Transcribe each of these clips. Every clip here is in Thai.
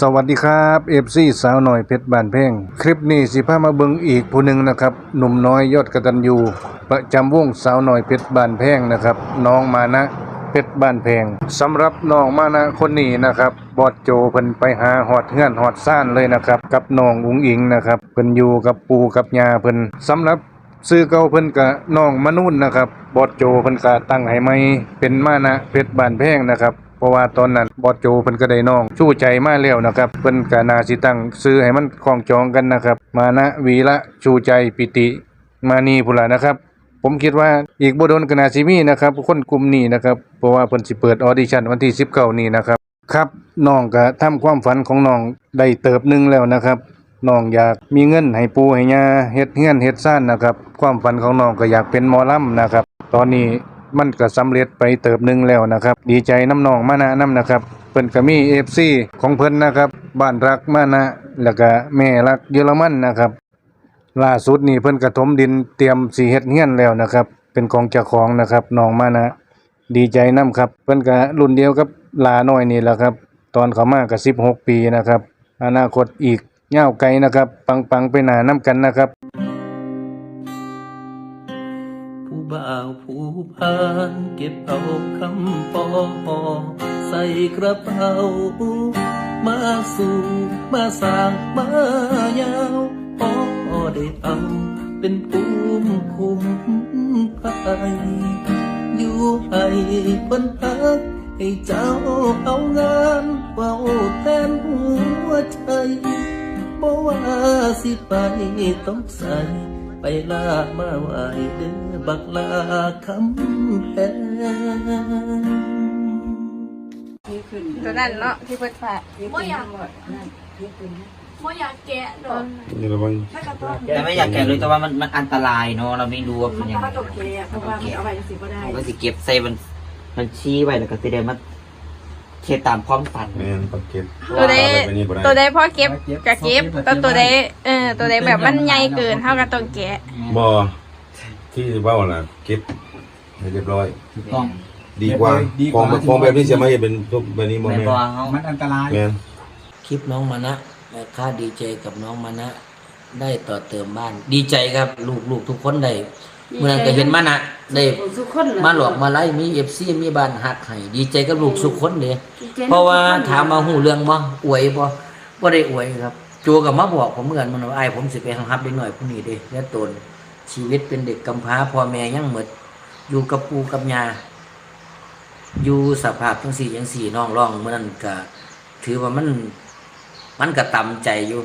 สวัสดีครับเอฟซีสาวหน่อยเพชรบานเพ่ง คลิปนี้สิพามาเบิงอีกผู้หนึ่งนะครับ หนุ่มน้อยยอดกระตัญญูประจำวงสาวหน่อยเพชรบานแพงนะครับ น้องมานะเพชรบ้านแพงสำหรับน้องมานะคนนี้นะครับบอดโจเพิ่นไปหาหอดเฮือนหอดซ่านเลยนะครับ กับน้องอุ๋งอิงนะครับเพิ่นอยู่กับปูกับยาเพิ่นสำหรับซื้อเก่าเพิ่นกะน้องมนุนนะครับบอดโจเพิ่นกะตั้งให้ใหม่เป็นมานะเพชรบ้านแพงนะครับ เพราะว่าตอนนั้นบอดโจเพิ่นก็ได้น้องชู้ใจมาแล้วนะครับ เพิ่นกะน่าสิตั้งซื้อให้มันคล้องจองกันนะครับ มานะวีระชูใจปิติ มานีพุละนะครับ ผมคิดว่าอีกบโดนกนาสิมีนะครับคนกลุ่มนี้นะครับเพราะว่าเพิ่นสิเปิดออดิชั่นวันที่19นี้นะครับครับน้องก็ทำความฝันของน้องได้เติบหนึงแล้วนะครับน้องอยากมีเงินให้ปูให้ยาเฮ็ดเฮือนเฮ็ดซ่านนะครับ ความฝันของน้องก็อยากเป็นหมอลำนะครับ ตอนนี้ มันก็สำเร็จไปเติบหนึ่งแล้วนะครับ ดีใจน้ำน้องมานะน้ำนะครับเพิ่นก็มี FC ของเพิ่นนะครับบ้านรักมานะแล้วก็แม่รักเยอรมันนะครับล่าสุดนี่เพิ่นกระถมดินเตรียมสิเฮ็ดเฮือนแล้วนะครับ เป็นของเจ้าของนะครับน้องมานะดีใจนํครับ เพิ่นก็รุ่นเดียวกับลาน้อยนี่แหละครับ ตอนเขามาก็16ปีนะครับ อนาคตอีกเง่าวไกลนะครับ ปังๆไปหน้านํกันนะครับ บ่าวผู้พานเก็บเอาคำปอใส่กระเป๋า มาสู่มาสร้างมายาวพอได้เอาเป็นภูมิคุ้มภัยอยู่ให้คนพักให้เจ้าเอางานเฝ้าแทนหัวใจบ่ว่าสิไปต้องใส่ ไปลามาไหวเด้อบักลาคำแพงตัวนั้นเนาะที่เพิ่นฝากบ่อยากบ่อยากแกะดอกนี่ระวังถ้าก็ต้องแต่ไม่อยากแกะเลยแต่ว่ามันมันอันตรายเนาะเราไม่รู้ว่ามัเป็นนยังก็ไงต้องแกะเพราะว่ามันเอาไปจังซี่บ่ได้ผมก็สิเก็บใส่มันมันชี้ไว้แล้วก็สิได้มา เทตามความฝัน แม่นปักเก็ตตัวใดเอาไปนี่บ่ได้ตัวใดพ่อเก็บก็เก็บแต่ตัวใดเออตัวใดแบบมันใหญ่เกินเท่ากับต้องแกะบ่ที่เว้าน่ะเก็บให้เรียบร้อย ถูกต้อง ดีกว่าดีกขอว่างของแบบนี้เสียมาเฮ็ดเป็นทุกแบบนี้บ่แม่แม่นบอกเขามันอันตราย แม่น คลิปน้องมานะและค่าดีใจกับน้องมานะ ได้ต่อเติมบ้าน ดีใจครับ ลูกลูกทุกคนได้ เมื่อนั้นก็เห็นมานะได้มาหลอกมาไล่มีเอฟซีมีบ้านหักให้ดีใจกับลูกสุกคนเลยเพราะว่าถามมาหูเรื่องบ่อวยบ่บ่ได้อวยครับจูกับมาบอกผมเหมือนมันว่าไอ้ายผมสิไปหับเด็กหน่อยผู้นี้เด้แล้วตนชีวิตเป็นเด็กกำพร้าพ่อแม่ยังหมดอยู่กับปู่กับย่าอยู่สภาพจังสี่จังสี่น้องร้องเมื่อนั้นก็ถือว่ามันมันก็ต่ำใจอยู่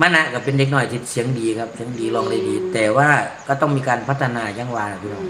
มันนะก็เป็นเด็กน้อยที่เสียงดีครับเสียงดีร้องได้ดี แต่ว่าก็ต้องมีการพัฒนาอยังว่าพี่น้อง